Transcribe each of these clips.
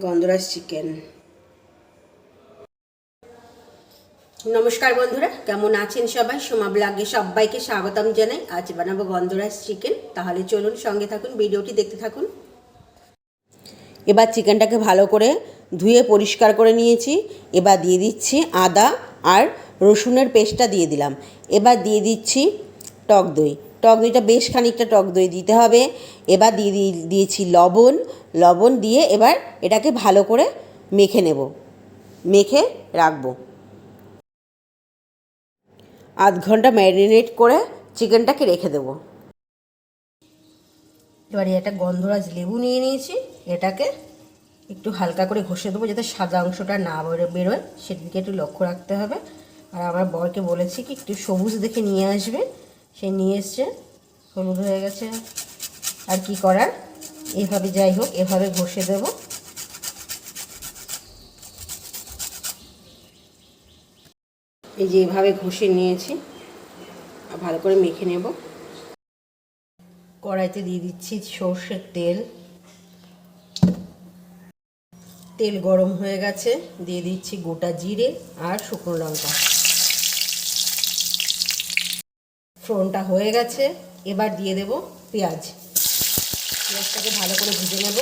গন্ধরাজ chicken. নমস্কার বন্ধুরা, কেমন আছেন সবাই? সোমা ব্লগে সবাইকে স্বাগতম জানাই। আজ বানাবো গন্ধরাজ চিকেন। তাহলে চলুন সঙ্গে থাকুন, ভিডিওটি দেখতে থাকুন। এবার চিকেনটাকে ভালো করে ধুয়ে পরিষ্কার করে নিয়েছি। এবার দিয়ে দিচ্ছি আদা আর রসুনের পেস্টটা দিয়ে দিলাম। এবার দিয়ে দিচ্ছি টক দই। টক দইটা বেশ খানিকটা টক দই দিতে হবে। এবার দিয়ে দিয়েছি লবণ লবণ দিয়ে এবার এটাকে ভালো করে মেখে নেব। মেখে রাখব। আধ ঘণ্টা ম্যারিনেট করে চিকেনটাকে রেখে দেবো। এবারে একটা গন্ধরাজ লেবু নিয়ে নিয়েছি। এটাকে একটু হালকা করে ঘষে দেবো যাতে সাদা অংশটা না বেরো- বেরোয়। সেদিকে একটু লক্ষ্য রাখতে হবে। আর আমার বরকে বলেছি কি একটু সবুজ দেখে নিয়ে আসবে। সে নিয়ে এসছে। হলুদ হয়ে গেছে। আর কি করার? এভাবে যাই হোক, এভাবে ঘষে দেবো। এই যে এভাবে ঘষে নিয়েছি ভালো করে মেখে নেব। কড়াইতে দিয়ে দিচ্ছি সর্ষের তেল। তেল গরম হয়ে গেছে, দিয়ে দিচ্ছি গোটা জিরে আর শুকনো লঙ্কা। ফোড়নটা হয়ে গেছে, এবার দিয়ে দেব পেঁয়াজ। পেঁয়াজটাকে ভালো করে ভেজে নেব।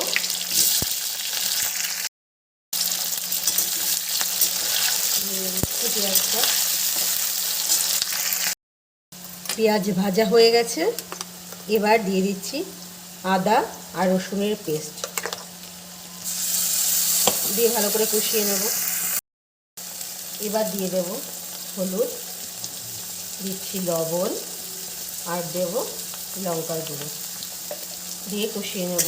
পেঁয়াজ ভাজা হয়ে গেছে। এবার দিয়ে দিচ্ছি আদা আর রসুনের পেস্ট। দিয়ে ভালো করে কষিয়ে নেব। এবার দিয়ে দেব হলুদ, দিচ্ছি লবণ আর দেব লঙ্কার গুঁড়ো। দিয়ে কষিয়ে নেব।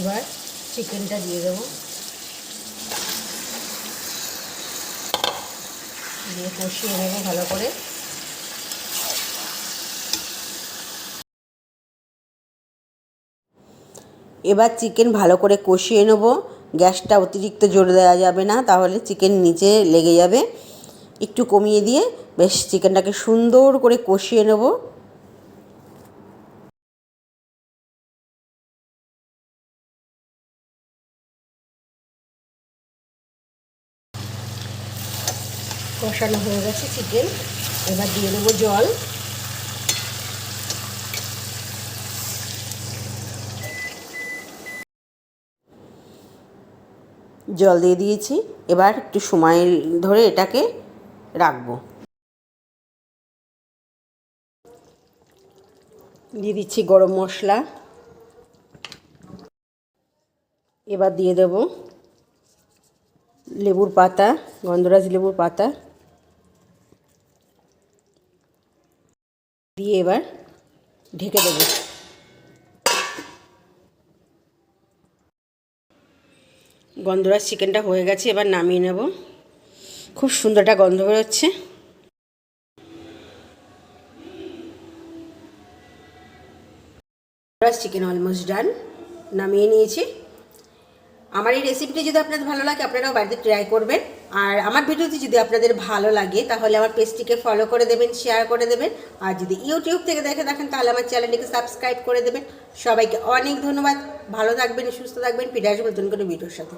এবার চিকেনটা দিয়ে দেবো। দিয়ে কষিয়ে নেব ভালো করে। এবার চিকেন ভালো করে কষিয়ে নেব। গ্যাসটা অতিরিক্ত জোরে দেওয়া যাবে না, তাহলে চিকেন নিচে লেগে যাবে। একটু কমিয়ে দিয়ে বেশ চিকেনটাকে সুন্দর করে কষিয়ে নেব। কষানো হয়ে গেছে চিকেন। এবার দিয়ে দেবো জল। জল দিয়ে দিয়েছি। এবার একটু সময় ধরে এটাকে রাখব। দিয়ে দিচ্ছি গরম মশলা। এবার দিয়ে দেবো লেবুর পাতা, গন্ধরাজ লেবুর পাতা। দিয়ে এবার ঢেকে দেবো। গন্ধরাজ চিকেনটা হয়ে গেছে, এবার নামিয়ে নেব। খুব সুন্দর একটা গন্ধ বেরোচ্ছে। চিকেন অলমোস্ট ডান নামিয়ে নিয়েছি। আমার এই রেসিপিটি যদি আপনাদের ভালো লাগে, আপনারাও বাড়িতে ট্রাই করবেন। আর আমার ভিডিওটি যদি আপনাদের ভালো লাগে, তাহলে আমার পেজটিকে ফলো করে দেবেন শেয়ার করে দেবেন। আর যদি ইউটিউব থেকে দেখে দেখেন তাহলে আমার চ্যানেলটিকে সাবস্ক্রাইব করে দেবেন। সবাইকে অনেক ধন্যবাদ। ভালো থাকবেন, সুস্থ থাকবেন। ফিরে আসবেন নতুন কোনো ভিডিওর সাথে।